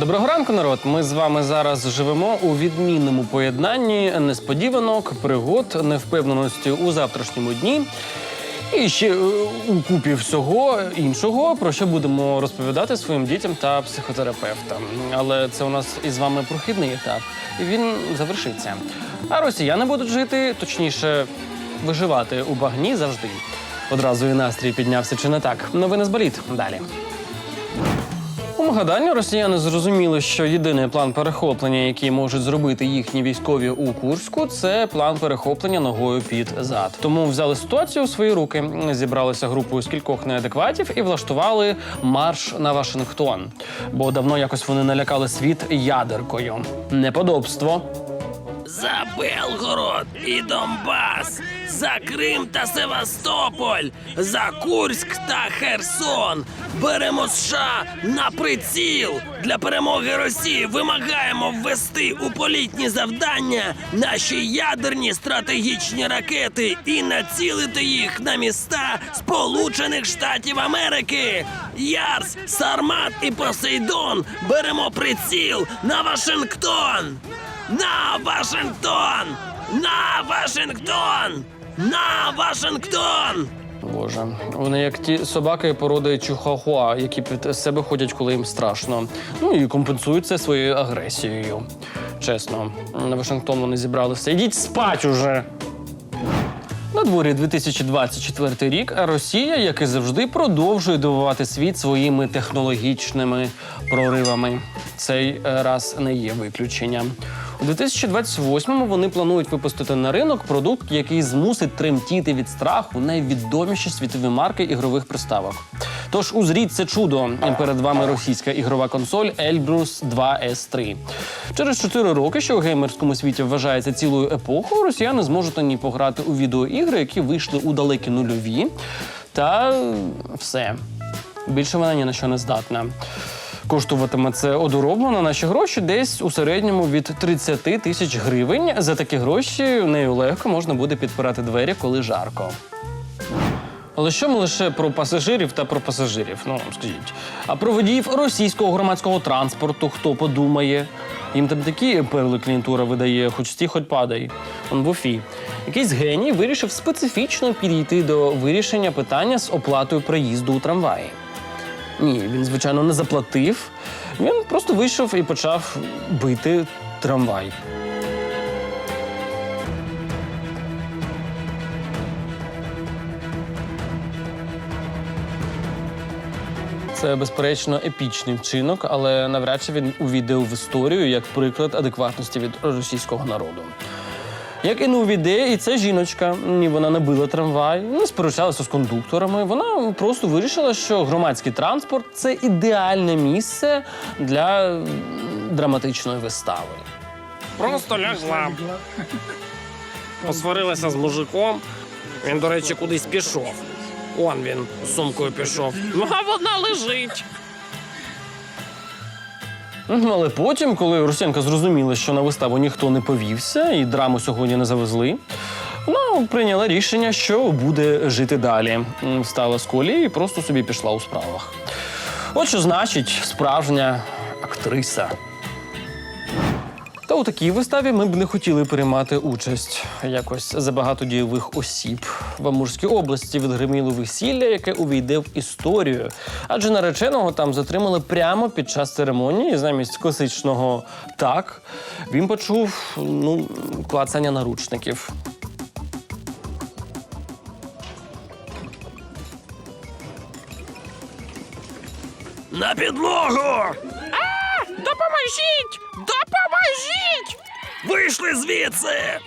Доброго ранку, народ. Ми з вами зараз живемо у відмінному поєднанні несподіванок, пригод, невпевненості у завтрашньому дні. І ще е, у купі всього іншого, про що будемо розповідати своїм дітям та психотерапевтам. Але це у нас із вами прохідний етап, і він завершиться. А росіяни будуть жити, точніше, виживати у багні завжди. Одразу і настрій піднявся чи не так. Новини з боліт. Далі. У Магадані росіяни зрозуміли, що єдиний план перехоплення, який можуть зробити їхні військові у Курську, це план перехоплення ногою під зад. Тому взяли ситуацію у свої руки, зібралися групою з кількох неадекватів і влаштували марш на Вашингтон. Бо давно якось вони налякали світ ядеркою. Неподобство. За Белгород і Донбас, за Крим та Севастополь, за Курськ та Херсон. Беремо США на приціл. Для перемоги Росії вимагаємо ввести у політні завдання наші ядерні стратегічні ракети і націлити їх на міста Сполучених Штатів Америки. Ярс, Сармат і Посейдон. Беремо приціл на Вашингтон. На Вашингтон! На Вашингтон! На Вашингтон! Боже, вони як ті собаки породи Чухахуа, які під себе ходять, коли їм страшно. Ну і компенсують це своєю агресією. Чесно, на Вашингтон вони зібралися. Ідіть спать уже. На дворі 2024 рік, Росія, як і завжди, продовжує дивувати світ своїми технологічними проривами. Цей раз не є виключенням. У 2028-му вони планують випустити на ринок продукт, який змусить тремтіти від страху найвідоміші світові марки ігрових приставок. Тож узріть це чудо. Перед вами російська ігрова консоль Elbrus 2 S3. Через 4 роки, що у геймерському світі вважається цілою епохою, росіяни зможуть на ній пограти у відеоігри, які вийшли у далекі нульові. Та все. Більше вона ні на що не здатна. Коштуватиме це одоробно на наші гроші десь у середньому від 30 тисяч гривень. За такі гроші нею легко можна буде підпирати двері, коли жарко. Але що ми лише про пасажирів та про пасажирів? Ну скажіть, а про водіїв російського громадського транспорту хто подумає? Їм там такі перли клієнтура видає, хоч сті, хоч падай. Он в Уфі. Якийсь геній вирішив специфічно підійти до вирішення питання з оплатою проїзду у трамваї. Ні, він, звичайно, не заплатив. Він просто вийшов і почав бити трамвай. Це безперечно епічний вчинок, але навряд чи він увійде в історію як приклад адекватності від російського народу. Як і не увійде, і ця жіночка. Ні, вона не била трамвай, не сперечалася з кондукторами. Вона просто вирішила, що громадський транспорт це ідеальне місце для драматичної вистави. Просто лягла. Посварилася з мужиком. Він, до речі, кудись пішов. Он він з сумкою пішов. Ну, а вона лежить. Ну, Але потім, коли Русенка зрозуміла, що на виставу ніхто не повівся і драму сьогодні не завезли, вона прийняла рішення, що буде жити далі. Встала з колії і просто собі пішла у справах. От що значить справжня актриса. У такій виставі ми б не хотіли приймати участь. Якось забагато дійових осіб. В Амурській області відгриміло весілля, яке увійде в історію. Адже нареченого там затримали прямо під час церемонії. Замість класичного так він почув ну, клацання наручників. На підлогу! Допоможіть! Допоможіть! Вийшли звідси!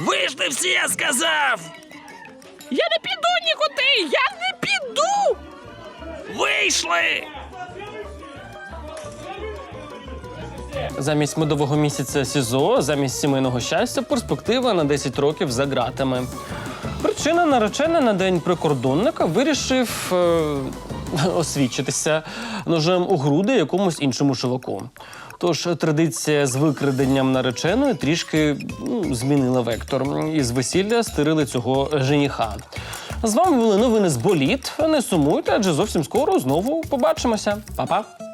Вийшли всі, я сказав! Я не піду нікуди! Я не піду! Вийшли! Замість медового місяця СІЗО, замість сімейного щастя, перспектива на 10 років за ґратами. Причина наречена на день прикордонника вирішив е, освідчитися ножем у груди якомусь іншому чуваку. Тож традиція з викраденням нареченої трішки ну, змінила вектор. Із весілля стирили цього женіха. З вами були новини з боліт. Не сумуйте, адже зовсім скоро знову побачимося. Па-па!